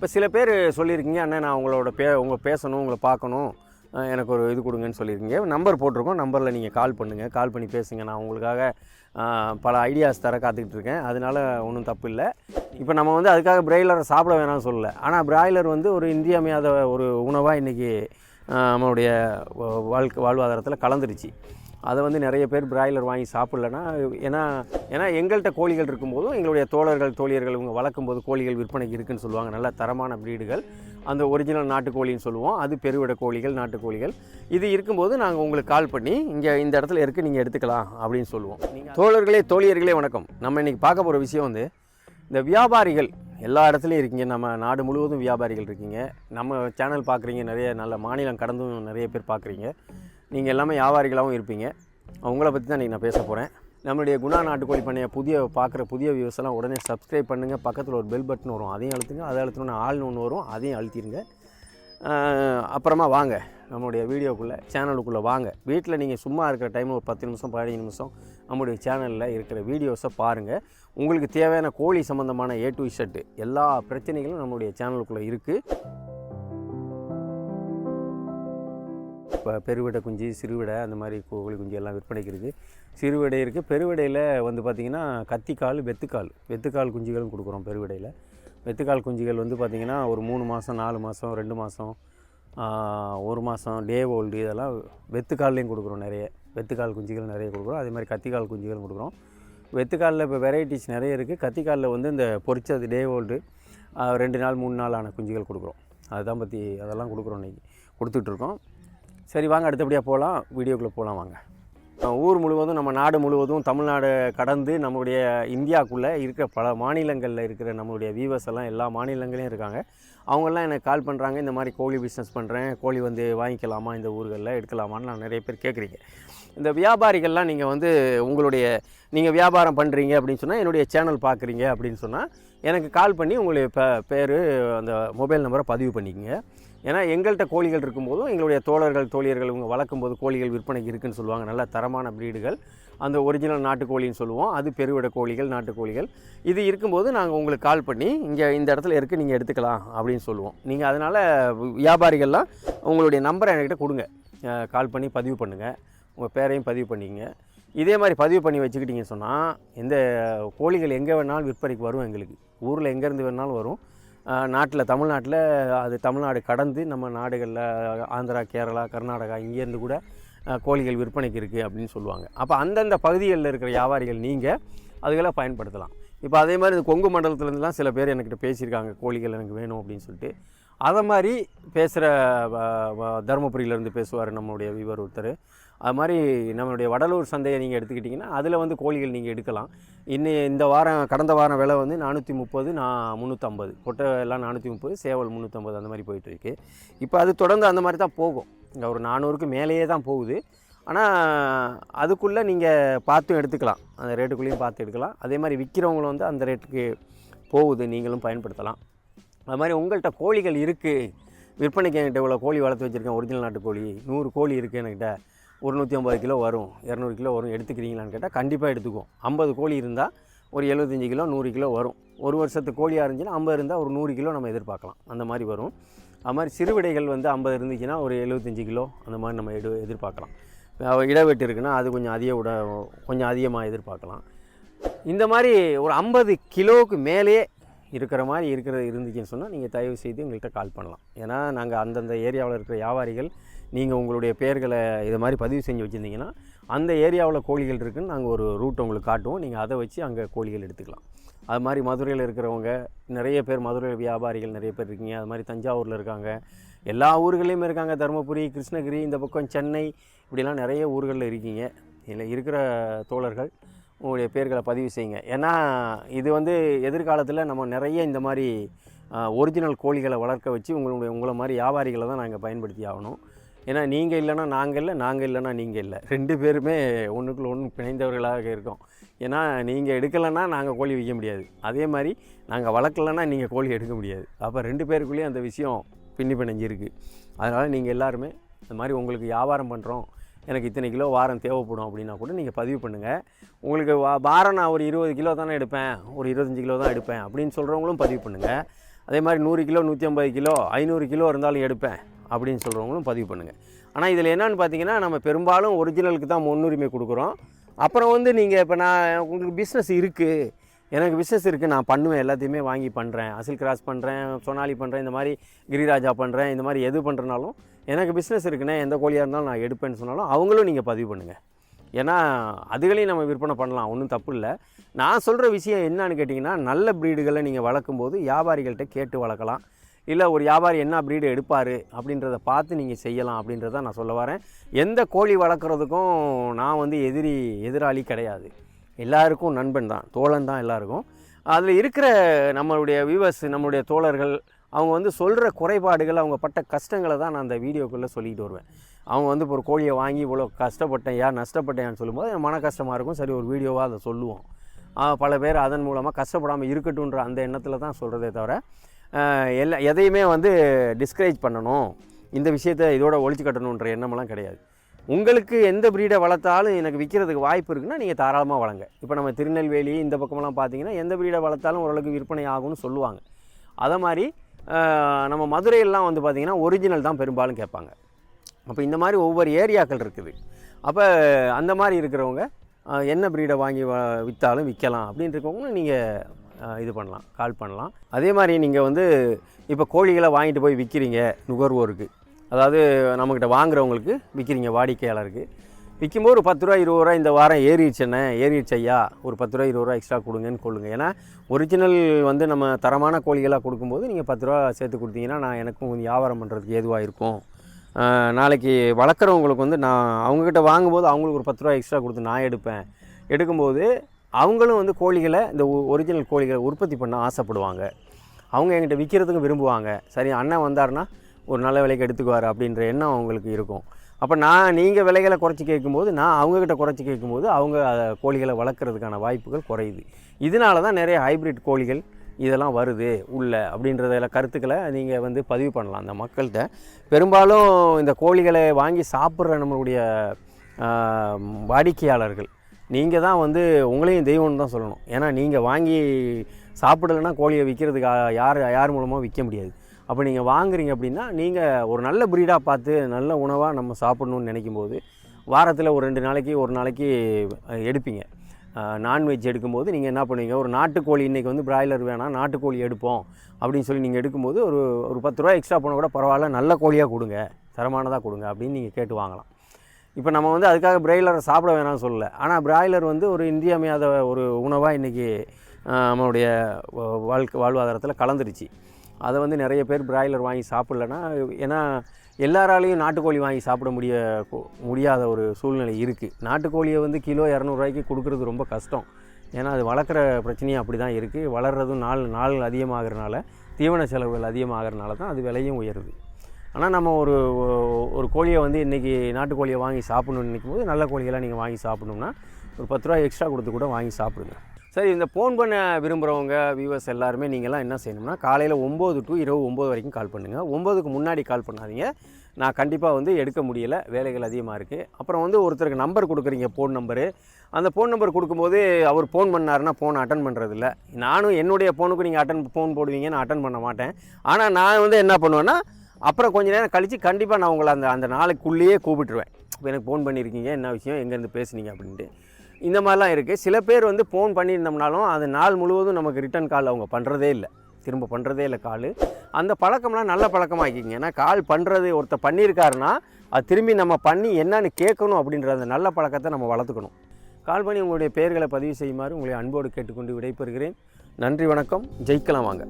இப்போ சில பேர் சொல்லியிருக்கீங்க அண்ணன் நான் உங்களோட பே உங்களை பேசணும் உங்களை பார்க்கணும். எனக்கு ஒரு இது கொடுங்கன்னு சொல்லியிருக்கீங்க. நம்பர் போட்டிருக்கோம். நம்பரில் நீங்கள் கால் பண்ணுங்கள் கால் பண்ணி பேசுங்க. நான் உங்களுக்காக பல ஐடியாஸ் தர காத்துக்கிட்டு இருக்கேன். அதனால ஒன்றும் தப்பு இல்லை. இப்போ நம்ம வந்து அதுக்காக பிராய்லரை சாப்பிட வேணாம்னு சொல்லலை. ஆனால் பிராய்லர் வந்து ஒரு இன்றியமையாத ஒரு உணவாக இன்றைக்கி நம்மளுடைய வாழ்க்கை வாழ்வாதாரத்தில் கலந்துருச்சு. அதை வந்து நிறைய பேர் பிராய்லர் வாங்கி சாப்பிட்லன்னா ஏன்னா ஏன்னா எங்கள்கிட்ட கோழிகள் இருக்கும்போதும் எங்களுடைய தோழர்கள் தோழியர்கள் இவங்க வளர்க்கும் போது கோழிகள் விற்பனைக்கு இருக்குன்னு சொல்லுவாங்க. நல்ல தரமான ப்ரீடுகள் அந்த ஒரிஜினல் நாட்டுக்கோழின்னு சொல்லுவோம். அது பெருவிட கோழிகள் நாட்டுக்கோழிகள். இது இருக்கும்போது நாங்கள் உங்களுக்கு கால் பண்ணி இங்கே இந்த இடத்துல இருக்குது நீங்கள் எடுத்துக்கலாம் அப்படின்னு சொல்லுவோம். தோழர்களே தோழியர்களே வணக்கம். நம்ம இன்றைக்கி பார்க்க போகிற விஷயம் வந்து இந்த வியாபாரிகள் எல்லா இடத்துலையும் இருக்கீங்க. நம்ம நாடு முழுவதும் வியாபாரிகள் இருக்கீங்க. நம்ம சேனல் பார்க்குறீங்க நிறைய நல்ல மாநிலம் கடந்தும் நிறைய பேர் பார்க்குறீங்க. நீங்கள் எல்லாமே வியாபாரிகளாகவும் இருப்பீங்க. அவங்கள பற்றி தான் இன்றைக்கி நான் பேச போகிறேன் நம்மளுடைய குணா நாட்டுக்கோழி பண்ணைய புதிய பார்க்குற புதிய வியூஸ் எல்லாம் உடனே சப்ஸ்கிரைப் பண்ணுங்கள் பக்கத்தில் ஒரு பெல் பட்டன் வரும். அதையும் அழுத்துங்க. அதை அழுத்தணும்னா ஆள்னு ஒன்று வரும். அதையும் அழுத்திடுங்க அப்புறமா வாங்க. நம்மளுடைய வீடியோக்குள்ளே சேனலுக்குள்ளே வாங்க. வீட்டில் நீங்கள் சும்மா இருக்கிற டைம் ஒரு பத்து நிமிஷம் பதினஞ்சு நிமிஷம் நம்முடைய சேனலில் இருக்கிற வீடியோஸை பாருங்கள் உங்களுக்கு தேவையான கோழி சம்மந்தமான ஏ டு ஷர்ட்டு எல்லா பிரச்சனைகளும் நம்மளுடைய சேனலுக்குள்ளே இருக்குது இப்போ பெருவிடை குஞ்சு சிறுவிடை அந்த மாதிரி கோழி குஞ்சு எல்லாம் விற்பனைக்கு இருக்குது. சிறுவிடை இருக்குது. பெருவிடையில் வந்து பார்த்திங்கன்னா கத்திக்கால் வெத்துக்கால். வெத்துக்கால் குஞ்சுகளும் கொடுக்குறோம் பெருவிடையில். வெத்துக்கால் குஞ்சுகள் வந்து பார்த்திங்கன்னா ஒரு மூணு மாதம் நாலு மாதம் ரெண்டு மாதம் ஒரு மாதம் டே ஓல்டு இதெல்லாம் வெத்துக்கால்லையும் கொடுக்குறோம் நிறைய. வெத்துக்கால் குஞ்சுகள் நிறைய கொடுக்குறோம். அதே மாதிரி கத்திக்கால் குஞ்சுகளும் கொடுக்குறோம். வெத்துக்காலில் இப்போ வெரைட்டிஸ் நிறைய இருக்குது. கத்திக்காலில் வந்து இந்த பொரிச்சது டே ஓல்டு ரெண்டு நாள் மூணு நாள் ஆன குஞ்சுகள் கொடுக்குறோம். அதுதான் பற்றி அதெல்லாம் கொடுக்குறோம் இன்றைக்கி கொடுத்துட்ருக்கோம். சரி வாங்க அடுத்தபடியாக போகலாம் வீடியோக்குள்ளே போகலாம் வாங்க. ஊர் முழுவதும் நம்ம நாடு முழுவதும் தமிழ்நாடு கடந்து நம்மளுடைய இந்தியாவுக்குள்ளே இருக்கிற பல மாநிலங்களில் இருக்கிற நம்மளுடைய வியூவர்ஸ் எல்லாம் எல்லா மாநிலங்களையும் இருக்காங்க. அவங்கெல்லாம் எனக்கு கால் பண்ணுறாங்க இந்த மாதிரி கோழி பிஸ்னஸ் பண்ணுறேன் கோழி வந்து வாங்கிக்கலாமா இந்த ஊர்களில் எடுக்கலாமான்னு நான் நிறைய பேர் கேட்குறீங்க இந்த வியாபாரிகள்லாம் நீங்கள் வந்து உங்களுடைய நீங்கள் வியாபாரம் பண்ணுறீங்க அப்படின்னு சொன்னால் என்னுடைய சேனல் பார்க்குறீங்க அப்படின்னு சொன்னால் எனக்கு கால் பண்ணி உங்களுடைய பே பேர் அந்த மொபைல் நம்பரை பதிவு பண்ணிக்கங்க. ஏன்னா எங்கள்கிட்ட கோழிகள் இருக்கும்போதும் எங்களுடைய தோழர்கள் தோழியர்கள் இவங்க வளர்க்கும் போது கோழிகள் விற்பனைக்கு இருக்குன்னு சொல்லுவாங்க. நல்ல தரமான ப்ரீடுகள் அந்த ஒரிஜினல் நாட்டுக்கோழின்னு சொல்லுவோம். அது பெருவிட கோழிகள் நாட்டுக்கோழிகள். இது இருக்கும்போது நாங்கள் உங்களுக்கு கால் பண்ணி இங்கே இந்த இடத்துல இருக்குது நீங்கள் எடுத்துக்கலாம் அப்படின்னு சொல்லுவோம். நீங்கள் அதனால் வியாபாரிகள்லாம் உங்களுடைய நம்பரை என்கிட்ட கொடுங்க. கால் பண்ணி பதிவு பண்ணுங்கள் உங்கள் பேரையும் பதிவு பண்ணிக்கங்க. இதே மாதிரி பதிவு பண்ணி வச்சுக்கிட்டீங்கன்னு சொன்னால் எந்த கோழிகள் எங்கே வேணாலும் விற்பனைக்கு வரும் எங்களுக்கு. ஊரில் எங்கேருந்து வேணாலும் வரும். நாட்டில் தமிழ்நாட்டில் அது தமிழ்நாடு கடந்து நம்ம நாடுகளில் ஆந்திரா கேரளா கர்நாடகா இங்கேருந்து கூட கோழிகள் விற்பனைக்கு இருக்குது அப்படின்னு சொல்லுவாங்க. அப்போ அந்தந்த பகுதிகளில் இருக்கிற வியாபாரிகள் நீங்கள் அதுகளை பயன்படுத்தலாம். இப்போ அதே மாதிரி இந்த கொங்கு மண்டலத்துலேருந்துலாம் சில பேர் என்கிட்ட பேசியிருக்காங்க கோழிகள் எனக்கு வேணும் அப்படின்னு சொல்லிட்டு. அதை மாதிரி பேசுகிற தருமபுரியிலேருந்து பேசுவார் நம்மளுடைய விவர் ஒருத்தர் அது மாதிரி நம்மளுடைய வடலூர் சந்தையை நீங்கள் எடுத்துக்கிட்டிங்கன்னா அதில் வந்து கோழிகள் நீங்கள் எடுக்கலாம். இன்னும் இந்த வாரம் கடந்த வாரம் விலை வந்து நானூற்றி முப்பது நான் முந்நூற்றம்பது கொட்டை எல்லாம் நானூற்றி முப்பது சேவல் முந்நூற்றம்பது அந்த மாதிரி போயிட்டுருக்கு. இப்போ அது தொடர்ந்து அந்த மாதிரி தான் போகும். இங்கே ஒரு நானூறுக்கு மேலேயே தான் போகுது. ஆனால் அதுக்குள்ளே நீங்கள் பார்த்தும் எடுத்துக்கலாம். அந்த ரேட்டுக்குள்ளேயும் பார்த்து எடுக்கலாம். அதே மாதிரி விற்கிறவங்களும் வந்து அந்த ரேட்டுக்கு போகுது. நீங்களும் பயன்படுத்தலாம். அது மாதிரி உங்கள்கிட்ட கோழிகள் இருக்குது விற்பனைக்கு என்கிட்ட இவ்வளோ கோழி வளர்த்து வச்சுருக்கேன். ஒரிஜினல் நாட்டு கோழி நூறு கோழி இருக்குது என்கிட்ட. ஒரு நூற்றி ஐம்பது கிலோ வரும் இரநூறு கிலோ வரும் எடுத்துக்கிறீங்களான்னு கேட்டால் கண்டிப்பாக எடுத்துக்குவோம். ஐம்பது கோழி இருந்தால் ஒரு எழுபத்தஞ்சு கிலோ நூறு கிலோ வரும். ஒரு வருஷத்து கோழியாக இருந்துச்சுன்னா ஐம்பது இருந்தால் ஒரு நூறு கிலோ நம்ம எதிர்பார்க்கலாம். அந்த மாதிரி வரும். அது மாதிரி சிறுவிடைகள் வந்து ஐம்பது இருந்துச்சுன்னா ஒரு எழுபத்தஞ்சு கிலோ அந்த மாதிரி நம்ம எடு எதிர்பார்க்கலாம். இடவெட்டு இருக்குன்னா அது கொஞ்சம் அதிக விட கொஞ்சம் அதிகமாக எதிர்பார்க்கலாம். இந்த மாதிரி ஒரு ஐம்பது கிலோவுக்கு மேலேயே இருக்கிற மாதிரி இருக்கிறது இருந்துச்சுன்னு சொன்னால் நீங்கள் தயவு செய்து எங்கள்கிட்ட கால் பண்ணலாம். ஏன்னா நாங்கள் அந்தந்த ஏரியாவில் இருக்கிற வியாபாரிகள் நீங்கள் உங்களுடைய பெயர்களை இது மாதிரி பதிவு செஞ்சு வச்சுருந்தீங்கன்னா அந்த ஏரியாவில் கோழிகள் இருக்குதுன்னு நாங்கள் ஒரு ரூட் உங்களுக்கு காட்டுவோம். நீங்கள் அதை வச்சு அங்கே கோழிகள் எடுத்துக்கலாம். அது மாதிரி மதுரையில் இருக்கிறவங்க நிறைய பேர் மதுரை வியாபாரிகள் நிறைய பேர் இருக்கீங்க. அது மாதிரி தஞ்சாவூரில் இருக்காங்க. எல்லா ஊர்களையும் இருக்காங்க. தருமபுரி கிருஷ்ணகிரி இந்த பக்கம் சென்னை இப்படிலாம் நிறைய ஊர்களில் இருக்கீங்க. இதில் இருக்கிற தோழர்கள் உங்களுடைய பேர்களை பதிவு செய்யுங்க. ஏன்னா இது வந்து எதிர்காலத்தில் நம்ம நிறைய இந்த மாதிரி ஒரிஜினல் கோழிகளை வளர்க்க வச்சு உங்களுடைய உங்களை மாதிரி வியாபாரிகளை தான் நாங்கள் பயன்படுத்தி ஆகணும். ஏன்னா நீங்கள் இல்லைன்னா நாங்கள் இல்லை நாங்கள் இல்லைன்னா நீங்கள் இல்லை. ரெண்டு பேருமே ஒன்றுக்குள்ள ஒன்று பிணைந்தவர்களாக இருக்கோம். ஏன்னா நீங்கள் எடுக்கலைன்னா நாங்கள் கோழி விற்க முடியாது. அதே மாதிரி நாங்கள் வளர்க்கலைன்னா நீங்கள் கோழி எடுக்க முடியாது. அப்போ ரெண்டு பேருக்குள்ளேயும் அந்த விஷயம் பின்னி பிணைஞ்சிருக்கு. அதனால் நீங்கள் எல்லாருமே இந்த மாதிரி உங்களுக்கு வியாபாரம் பண்ணுறோம் எனக்கு இத்தனை கிலோ வாரம் தேவைப்படும் அப்படின்னா கூட நீங்கள் பதிவு பண்ணுங்கள் உங்களுக்கு வா வாரம் நான் ஒரு இருபது கிலோ தானே எடுப்பேன். ஒரு இருபத்தஞ்சி கிலோ தான் எடுப்பேன் அப்படின்னு சொல்கிறவங்களும் பதிவு பண்ணுங்கள் அதே மாதிரி நூறு கிலோ நூற்றி ஐம்பது கிலோ ஐநூறு கிலோ இருந்தாலும் எடுப்பேன். அப்படின்னு சொல்கிறவங்களும் பதிவு பண்ணுங்கள் ஆனால் இதில் என்னன்னு பார்த்தீங்கன்னா நம்ம பெரும்பாலும் ஒரிஜினலுக்கு தான் முன்னுரிமை கொடுக்குறோம். அப்புறம் வந்து நீங்கள் இப்போ நான் உங்களுக்கு பிஸ்னஸ் இருக்குது எனக்கு பிஸ்னஸ் இருக்குது நான் பண்ணுவேன் எல்லாத்தையுமே வாங்கி பண்ணுறேன் அசில் கிராஸ் பண்ணுறேன் சொனாலி பண்ணுறேன் இந்த மாதிரி கிரிராஜா பண்ணுறேன் இந்த மாதிரி எது பண்ணுறனாலும் எனக்கு பிஸ்னஸ் இருக்குன்னா எந்த கோழியாக இருந்தாலும் நான் எடுப்பேன்னு சொன்னாலும் அவங்களும் நீங்கள் பதிவு பண்ணுங்கள் ஏன்னா அதுகளையும் நம்ம விற்பனை பண்ணலாம் ஒன்றும் தப்பு இல்லை. நான் சொல்கிற விஷயம் என்னன்னு கேட்டிங்கன்னா நல்ல ப்ரீடுகளை நீங்கள் வளர்க்கும்போது வியாபாரிகள்கிட்ட கேட்டு வளர்க்கலாம். இல்லை ஒரு வியாபாரி என்ன ப்ரீடு எடுப்பார் அப்படின்றத பார்த்து நீங்கள் செய்யலாம் அப்படின்றத நான் சொல்ல வரேன். எந்த கோழி வளர்க்குறதுக்கும் நான் வந்து எதிரி எதிராளி கிடையாது. எல்லாருக்கும் நண்பன் தான் தோழன் தான் எல்லாருக்கும். அதில் இருக்கிற நம்மளுடைய வியூவர்ஸ் நம்மளுடைய தோழர்கள் அவங்க வந்து சொல்கிற குறைபாடுகள் அவங்க பட்ட கஷ்டங்களை தான் நான் அந்த வீடியோக்குள்ளே சொல்லிக்கிட்டு வருவேன். அவங்க வந்து இப்போ ஒரு கோழியை வாங்கி இவ்வளோ கஷ்டப்பட்டேன் யார் நஷ்டப்பட்டேன்னு சொல்லும்போது மன கஷ்டமாக இருக்கும். சரி ஒரு வீடியோவாக அதை சொல்லுவோம். பல பேர் அதன் மூலமாக கஷ்டப்படாமல் இருக்கட்டும்ன்ற அந்த எண்ணத்தில் தான் சொல்கிறதே தவிர எல்லா எதையுமே வந்து டிஸ்கரேஜ் பண்ணணும். இந்த விஷயத்தை இதோட ஒழிச்சு கட்டணுன்ற எண்ணமெல்லாம் கிடையாது. உங்களுக்கு எந்த ப்ரீடை வளர்த்தாலும் எனக்கு விற்கிறதுக்கு வாய்ப்பு இருக்குன்னா நீங்கள் தாராளமாக வளங்க இப்போ நம்ம திருநெல்வேலி இந்த பக்கமெல்லாம் பார்த்தீங்கன்னா எந்த ப்ரீடை வளர்த்தாலும் ஓரளவுக்கு விற்பனை ஆகும்னு சொல்லுவாங்க. அதை மாதிரி நம்ம மதுரையெல்லாம் வந்து பார்த்திங்கன்னா ஒரிஜினல் தான் பெரும்பாலும் கேட்பாங்க. அப்போ இந்த மாதிரி ஒவ்வொரு ஏரியாக்கள் இருக்குது. அப்போ அந்த மாதிரி இருக்கிறவங்க என்ன ப்ரீடை வாங்கி வ விற்றாலும் விற்கலாம் அப்படின்னு இருக்கவங்களும் நீங்கள் இது பண்ணலாம் கால் பண்ணலாம். அதே மாதிரி நீங்கள் வந்து இப்போ கோழிகளை வாங்கிட்டு போய் விற்கிறீங்க நுகர்வோருக்கு. அதாவது நம்மக்கிட்ட வாங்குறவங்களுக்கு விற்கிறீங்க வாடிக்கையாளருக்கு. விற்கும்போது ஒரு பத்து ரூபா இருபது ரூபா இந்த வாரம் ஏறிடுச்சுண்ணே ஏறிடுச்சு ஐயா. ஒரு பத்து ரூபா இருபது ரூபா எக்ஸ்ட்ரா கொடுங்கன்னு கொள்ளுங்க. ஏன்னா ஒரிஜினல் வந்து நம்ம தரமான கோழிகளாக கொடுக்கும்போது நீங்கள் பத்து ரூபா சேர்த்து கொடுத்தீங்கன்னா நான் எனக்கும் கொஞ்சம் வியாபாரம் பண்ணுறதுக்கு ஏதுவாக இருக்கும். நாளைக்கு வளர்க்குறவங்களுக்கு வந்து நான் அவங்கக்கிட்ட வாங்கும்போது அவங்களுக்கு ஒரு பத்து ரூபா எக்ஸ்ட்ரா கொடுத்து நான் எடுப்பேன். எடுக்கும்போது அவங்களும் வந்து கோழிகளை இந்த ஒரிஜினல் கோழிகளை உற்பத்தி பண்ண ஆசைப்படுவாங்க. அவங்க என்கிட்ட விற்கிறதுக்கும் விரும்புவாங்க. சரி அண்ணன் வந்தாருன்னா ஒரு நல்ல விலைக்கு எடுத்துக்குவார் அப்படின்ற எண்ணம் அவங்களுக்கு இருக்கும். அப்போ நான் நீங்கள் விலைகளை குறைச்சி கேட்கும்போது நான் அவங்கக்கிட்ட குறைச்சி கேட்கும்போது அவங்க கோழிகளை வளர்க்குறதுக்கான வாய்ப்புகள் குறையுது. இதனால தான் நிறைய ஹைப்ரிட் கோழிகள் இதெல்லாம் வருது உள்ள அப்படின்றதில் கருத்துக்களை நீங்கள் வந்து பதிவு பண்ணலாம். அந்த மக்கள்கிட்ட பெரும்பாலும் இந்த கோழிகளை வாங்கி சாப்பிட்ற நம்மளுடைய வாடிக்கையாளர்கள் நீங்கள் தான் வந்து உங்களையும் தெய்வம்னு தான் சொல்லணும். ஏன்னா நீங்கள் வாங்கி சாப்பிடலைன்னா கோழியை விற்கிறதுக்கு யார் யார் மூலமாக விற்க முடியாது. அப்போ நீங்கள் வாங்குறீங்க அப்படின்னா நீங்கள் ஒரு நல்ல ப்ரீடாக பார்த்து நல்ல உணவாக நம்ம சாப்பிடணும்னு நினைக்கும் போது வாரத்தில் ஒரு ரெண்டு நாளைக்கு ஒரு நாளைக்கு எடுப்பீங்க. நான்வெஜ் எடுக்கும்போது நீங்கள் என்ன பண்ணுவீங்க? ஒரு நாட்டுக்கோழி இன்றைக்கி வந்து பிராய்லர் வேணாம் நாட்டுக்கோழி எடுப்போம் அப்படின்னு சொல்லி நீங்கள் எடுக்கும்போது ஒரு ஒரு பத்து ரூபா எக்ஸ்ட்ரா போனால் கூட பரவாயில்ல நல்ல கோழியாக கொடுங்க தரமானதாக கொடுங்க அப்படின்னு நீங்கள் கேட்டு வாங்கலாம். இப்போ நம்ம வந்து அதுக்காக பிராய்லரை சாப்பிட வேணாம்னு சொல்லலை. ஆனால் பிராய்லர் வந்து ஒரு இன்றியமையாத ஒரு உணவாக இன்றைக்கி நம்மளுடைய வாழ்க்கை வாழ்வாதாரத்தில் கலந்துருச்சு. அதை வந்து நிறைய பேர் பிராய்லர் வாங்கி சாப்பிட்லன்னா ஏன்னா எல்லாராலையும் நாட்டுக்கோழி வாங்கி சாப்பிட முடிய முடியாத ஒரு சூழ்நிலை இருக்குது நாட்டுக்கோழியை வந்து கிலோ இரநூறுவாய்க்கு கொடுக்குறது ரொம்ப கஷ்டம். ஏன்னா அது வளர்க்குற பிரச்சனையும் அப்படி தான் இருக்குது வளர்கிறதும் நாள் நாள் அதிகமாகறனால தீவன செலவுகள் அதிகமாகறனால தான் அது விலையும் உயருது. ஆனால் நம்ம ஒரு ஒரு கோழியை வந்து இன்றைக்கி நாட்டுக்கோழியை வாங்கி சாப்பிட்ணுன்னு நினைக்கும் போது நல்ல கோழியெல்லாம் நீங்கள் வாங்கி சாப்பிட்ணும்னா ஒரு பத்து ரூபா எக்ஸ்ட்ரா கொடுத்து கூட வாங்கி சாப்பிடுங்க. சரி இந்த ஃபோன் பண்ண விரும்புகிறவங்க வியூவர்ஸ் எல்லாருமே நீங்கள்லாம் என்ன செய்யணும்னா காலையில் ஒம்பது டு இரவு ஒம்பது வரைக்கும் கால் பண்ணுங்கள் ஒம்போதுக்கு முன்னாடி கால் பண்ணாதீங்க. நான் கண்டிப்பாக வந்து எடுக்க முடியலை. வேலைகள் அதிகமாக இருக்குது அப்புறம் வந்து ஒருத்தருக்கு நம்பர் கொடுக்குறீங்க ஃபோன் நம்பரு அந்த ஃபோன் நம்பர் கொடுக்கும்போது அவர் ஃபோன் பண்ணாருன்னா ஃபோன் அட்டன் பண்ணுறதில்ல நானும் என்னுடைய ஃபோனுக்கு நீங்கள் அட்டன் ஃபோன் போடுவீங்க நான் அட்டன் பண்ண மாட்டேன். ஆனால் நான் வந்து என்ன பண்ணுவேன்னா அப்புறம் கொஞ்ச நேரம் கழித்து கண்டிப்பாக நான் உங்களை அந்த அந்த நாளைக்குள்ளேயே கூப்பிட்டுருவேன். இப்போ எனக்கு ஃபோன் பண்ணியிருக்கீங்க என்ன விஷயம் எங்கேருந்து பேசுனீங்க அப்படின்ட்டு. இந்த மாதிரிலாம் இருக்குது சில பேர் வந்து ஃபோன் பண்ணியிருந்தோம்னாலும் அது நாள் முழுவதும் நமக்கு ரிட்டன் கால் அவங்க பண்ணுறதே இல்லை. திரும்ப பண்ணுறதே இல்லை கால் அந்த பழக்கம்லாம் நல்ல பழக்கமாக்கிங்க ஏன்னா கால் பண்ணுறது ஒருத்தர் பண்ணியிருக்காருன்னா அது திரும்பி நம்ம பண்ணி என்னன்னு கேட்கணும் அப்படின்ற அந்த நல்ல பழக்கத்தை நம்ம வளர்த்துக்கணும். கால் பண்ணி உங்களுடைய பெயர்களை பதிவு செய்யுமாறு உங்களை அன்போடு கேட்டுக்கொண்டு விடைபெறுகிறேன். நன்றி வணக்கம். ஜெயிக்கலாம் வாங்க.